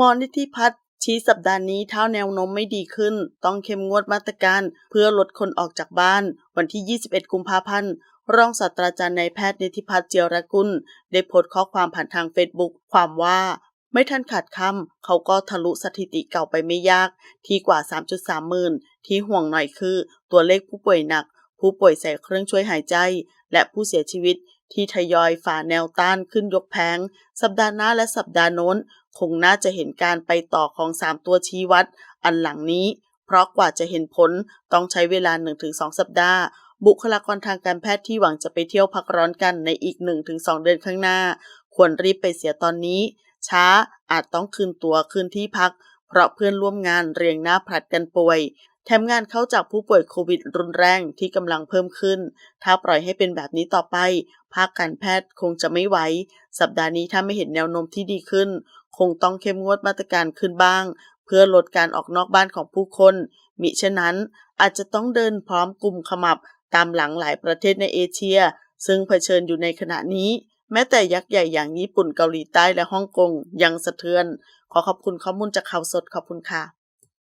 มอนิธิพัฒน์ชี้สัปดาห์นี้เท้าแนวโน้มไม่ดีขึ้น ต้องเข้มงวดมาตรการ เพื่อลดคนออกจากบ้าน วันที่ 21 กุมภาพันธ์รองศาสตราจารย์นายแพทย์นิธิพัฒน์เจียรกุล ได้โพสต์ข้อความผ่านทางเฟซบุ๊กความว่า ไม่ทันขาดคำเขาก็ทะลุสถิติเก่าไปไม่ยาก ที่กว่า 3.3 หมื่น ที่ห่วงหน่อยคือ ตัวเลขผู้ป่วยหนัก ผู้ป่วยใส่เครื่องช่วยหายใจ และผู้เสียชีวิต ที่ทยอยฝ่าแนวต้านขึ้นยกแผง สัปดาห์หน้าและสัปดาห์โน้น คงน่าจะเห็นการไปต่อของ 3 ตัวชี้วัด อันหลังนี้ เพราะกว่าจะเห็นผลต้องใช้เวลา 1-2 สัปดาห์ บุคลากรทางการแพทย์ที่หวังจะไปเที่ยวพักร้อนกันในอีก 1-2 เดือนข้างหน้า ควรรีบไปเสียตอนนี้ ช้าอาจต้องคืนตัวคืนที่พัก เพราะเพื่อนร่วมงานเรียงหน้าผลัดกันป่วย แถมงานเข้าจากผู้ป่วยโควิดรุนแรงที่กำลังเพิ่มขึ้น ถ้าปล่อยให้เป็นแบบนี้ต่อไป ภาคการแพทย์คงจะไม่ไหว สัปดาห์นี้ถ้าไม่เห็นแนวโน้มที่ดีขึ้น คงต้องเข้มงวดมาตรการขึ้นบ้าง เพื่อลดการออกนอกบ้านของผู้คน มิฉะนั้นอาจจะต้องเดินพร้อมกลุ่มขมับตามหลังหลายประเทศในเอเชีย ซึ่งเผชิญอยู่ในขณะนี้ แม้แต่ยักษ์ใหญ่อย่างญี่ปุ่นเกาหลีใต้และฮ่องกงยังสะเทือน ขอขอบคุณข้อมูลจากข่าวสดขอบคุณค่ะ